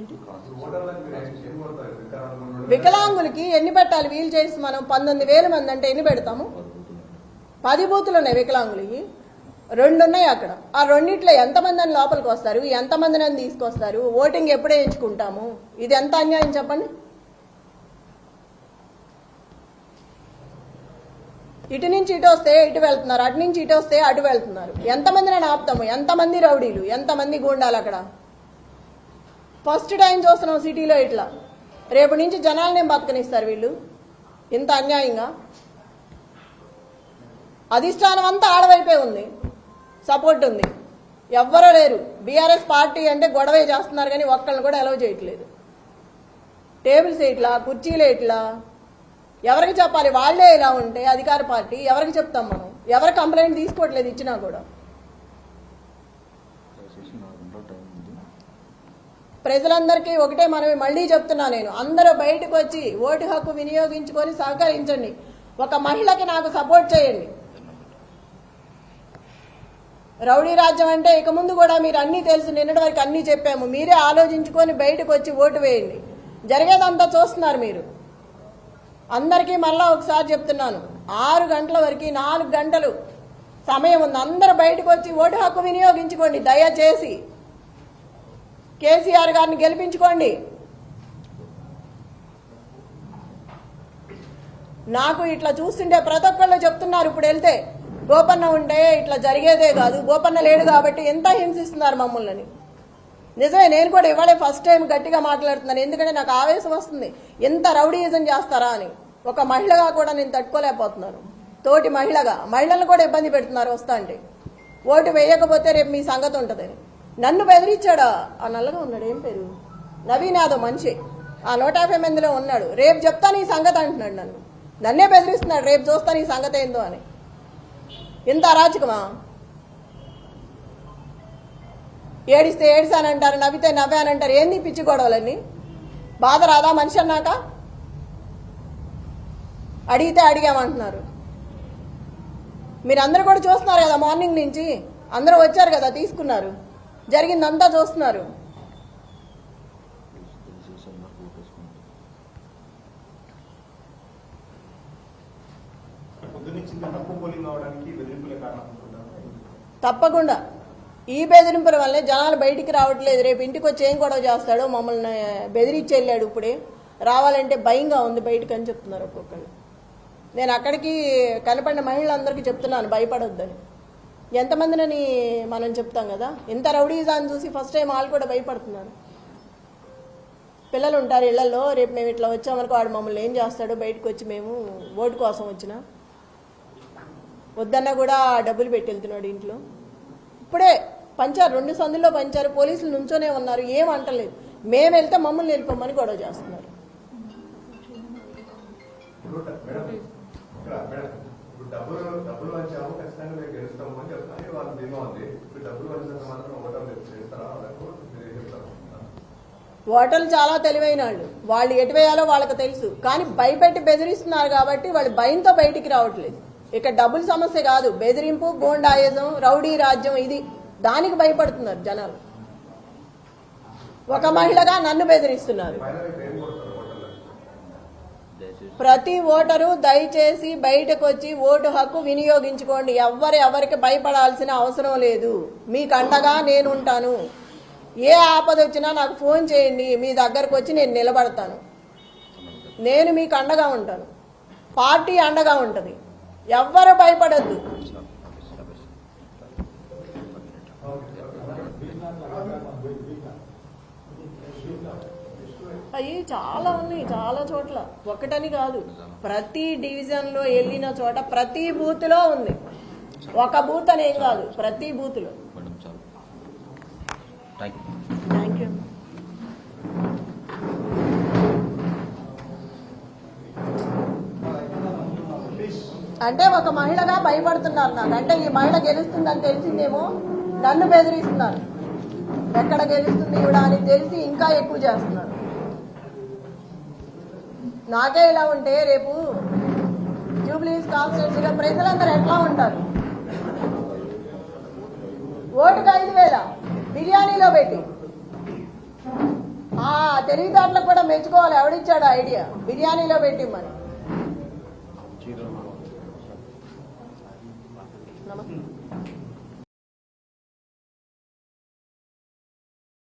ఏంటి? వికలాంగులకి ఎన్ని పెట్టాలి వీల్ చైర్స్ మనం పంతొమ్మిది వేల మంది అంటే ఎన్ని పెడతాము? పది బూతులు ఉన్నాయి వికలాంగులకి. రెండు ఉన్నాయి అక్కడ. ఆ రెండిట్లో ఎంతమంది అని లోపలికి వస్తారు? ఎంతమందిని అని తీసుకొస్తారు? ఓటింగ్ ఎప్పుడే ఎంచుకుంటాము? ఇది ఎంత అన్యాయం చెప్పండి. ఇటు నుంచి ఇటు వస్తే ఇటు వెళ్తున్నారు అటు నుంచి ఇటు వస్తే అటు వెళ్తున్నారు. ఎంతమందిని ఆపుతాము? ఎంతమంది రౌడీలు? ఎంతమంది గూండాలు అక్కడ? ఫస్ట్ టైం చూస్తున్నాం సిటీలో ఇట్లా. రేపు నుంచి జనాలనేం బతకనిస్తారు వీళ్ళు. ఇంత అన్యాయంగా. అధిష్టానం అంతా ఆడవైపే ఉంది. సపోర్ట్ ఉంది. ఎవ్వరూ లేరు. బీఆర్ఎస్ పార్టీ అంటే గొడవే చేస్తున్నారు కానీ ఒక్కళ్ళని కూడా అలౌ చేయట్లేదు. టేబుల్స్ ఇట్లా కుర్చీలు ఇట్లా. ఎవరికి చెప్పాలి? వాళ్ళే ఇలా ఉంటే అధికార పార్టీ ఎవరికి చెప్తాం మనం? ఎవరు కంప్లైంట్ తీసుకోవట్లేదు ఇచ్చినా కూడా. ప్రజలందరికీ ఒకటే మనం మళ్ళీ చెప్తున్నా నేను. అందరూ బయటకు వచ్చి ఓటు హక్కు వినియోగించుకొని సహకరించండి. ఒక మహిళకి నాకు సపోర్ట్ చేయండి. రౌడీ రాజ్యం అంటే ఇక ముందు కూడా మీరు అన్నీ తెలుసు నిన్నటి వరకు అన్నీ చెప్పాము. మీరే ఆలోచించుకొని బయటకు వచ్చి ఓటు వేయండి. జరిగేదంతా చూస్తున్నారు మీరు. అందరికీ మళ్ళా ఒకసారి చెప్తున్నాను. ఆరు గంటల వరకు నాలుగు గంటలు సమయం ఉంది. అందరూ బయటకు వచ్చి ఓటు హక్కు వినియోగించుకోండి. దయచేసి కేసీఆర్ గారిని గెలిపించుకోండి. నాకు ఇట్లా చూస్తుంటే ప్రతి ఒక్కళ్ళు చెప్తున్నారు ఇప్పుడు వెళ్తే. గోపన్న ఉంటే ఇట్లా జరిగేదే కాదు. గోపన్న లేడు కాబట్టి ఎంత హింసిస్తున్నారు మమ్మల్ని. నిజమే నేను కూడా ఇవాళే ఫస్ట్ టైం గట్టిగా మాట్లాడుతున్నాను. ఎందుకంటే నాకు ఆవేశం వస్తుంది. ఎంత రౌడీయిజం చేస్తారా అని. ఒక మహిళగా కూడా నేను తట్టుకోలేకపోతున్నాను. తోటి మహిళగా. మహిళలను కూడా ఇబ్బంది పెడుతున్నారు వస్తా అంటే. ఓటు వేయకపోతే రేపు మీ సంగతి ఉంటుంది నన్ను బెదిరించాడా? ఆ నల్లగా ఉన్నాడు. ఏం పేరు? నవీన్ యాదవ్ మనిషి. ఆ నూట యాభై మందిలో ఉన్నాడు. రేపు చెప్తాను ఈ సంగతి అంటున్నాడు నన్ను. నన్నే బెదిరిస్తున్నాడు. రేపు చూస్తాను ఈ సంగతి ఏందో అని. ఇంత అరాచకమా? ఏడిస్తే ఏడిసానంటారు నవ్వితే నవ్వానంటారు ఏంది పిచ్చి గొడవలన్నీ? బాధ రాదా మనిషి అన్నాక? అడిగితే అడిగామంటున్నారు. మీరు అందరు కూడా చూస్తున్నారు కదా మార్నింగ్ నుంచి? అందరూ వచ్చారు కదా తీసుకున్నారు. జరిగిందంతా చూస్తున్నారు. తప్పకుండా. ఈ బెదిరింపుల వల్లే జనాలు బయటికి రావట్లేదు. రేపు ఇంటికి వచ్చి ఏం గొడవ చేస్తాడో మమ్మల్ని బెదిరించి వెళ్ళాడు ఇప్పుడే. రావాలంటే భయంగా ఉంది బయటకు అని చెప్తున్నారు ఒక్కొక్కళ్ళు. నేను అక్కడికి కనపడిన మహిళలందరికీ చెప్తున్నాను భయపడొద్దని. ఎంతమందినని మనం చెప్తాం కదా? ఎంత రౌడీ అని చూసి ఫస్ట్ టైం వాళ్ళు కూడా భయపడుతున్నారు. పిల్లలు ఉంటారు ఇళ్ళలో రేపు మేము ఇట్లా వచ్చామనుకో వాడు మమ్మల్ని ఏం చేస్తాడు? బయటకు వచ్చి మేము ఓటు కోసం వచ్చిన? వద్దన్నా కూడా డబ్బులు పెట్టి వెళ్తున్నాడు ఇంట్లో. ఇప్పుడే పంచారు రెండు సందుల్లో పంచారు పోలీసులు నుంచోనే ఉన్నారు ఏం అంటలేదు. మేము వెళ్తే మమ్మల్ని వెళ్ళిపోమని గొడవ చేస్తున్నారు. డబ్బులు డబ్బులు వచ్చాము ఖచ్చితంగా మేము గెలుస్తాము అని చెప్తాను. వాళ్ళ ధీమా ఉంది. ఇప్పుడు డబ్బులు వచ్చినంత మాత్రం ఓటర్లు చేస్తారా వాళ్ళకు మీరు ఏం చెప్తారు? ఓటర్లు చాలా తెలివైన వాళ్ళు. వాళ్ళు ఎటు వేయాలో వాళ్ళకి తెలుసు. కానీ భయపెట్టి బెదిరిస్తున్నారు కాబట్టి వాళ్ళు భయంతో బయటికి రావట్లేదు. ఇక డబ్బుల సమస్య కాదు. బెదిరింపు గోండాయిజం రౌడీ రాజ్యం ఇది. దానికి భయపడుతున్నారు జనాలు. ఒక మహిళగా నన్ను బెదిరిస్తున్నారు ఫైనల్ ఇప్పుడు ఏం కొడతారు ఓటర్లు ప్రతి ఓటరు దయచేసి బయటకు వచ్చి ఓటు హక్కు వినియోగించుకోండి. ఎవ్వరు ఎవరికి భయపడాల్సిన అవసరం లేదు. మీకు అండగా నేను ఉంటాను ఏ ఆపద వచ్చినా నాకు ఫోన్ చేయండి. మీ దగ్గరకు వచ్చి నేను నిలబడతాను. నేను మీకు అండగా ఉంటాను. పార్టీ అండగా ఉంటుంది. ఎవ్వరు భయపడద్దు. అవి చాలా ఉన్నాయి చాలా చోట్ల. ఒకటని కాదు ప్రతి డివిజన్లో వెళ్ళిన చోట ప్రతి బూత్లో ఉంది. ఒక బూత్ అనేం కాదు ప్రతి బూత్లో. థ్యాంక్ యూ అంటే ఒక మహిళగా భయపడుతున్నారు నాకు. అంటే ఈ మహిళ గెలుస్తుందని తెలిసిందేమో నన్ను బెదిరిస్తున్నారు. ఎక్కడ గెలుస్తుంది ఈవిడ అని తెలిసి ఇంకా ఎక్కువ చేస్తున్నారు. నాకే ఇలా ఉంటే రేపు జూబ్లీస్ కాన్స్టిట్యూన్సీలో ప్రజలందరూ ఎట్లా ఉంటారు? ఓటుకు ఐదు వేల బిర్యానీలో పెట్టి. ఆ తెలివితేటలకు కూడా మెచ్చుకోవాలి. ఎవడిచ్చాడు ఐడియా? బిర్యానీలో పెట్టిమ్మని నమస్తే.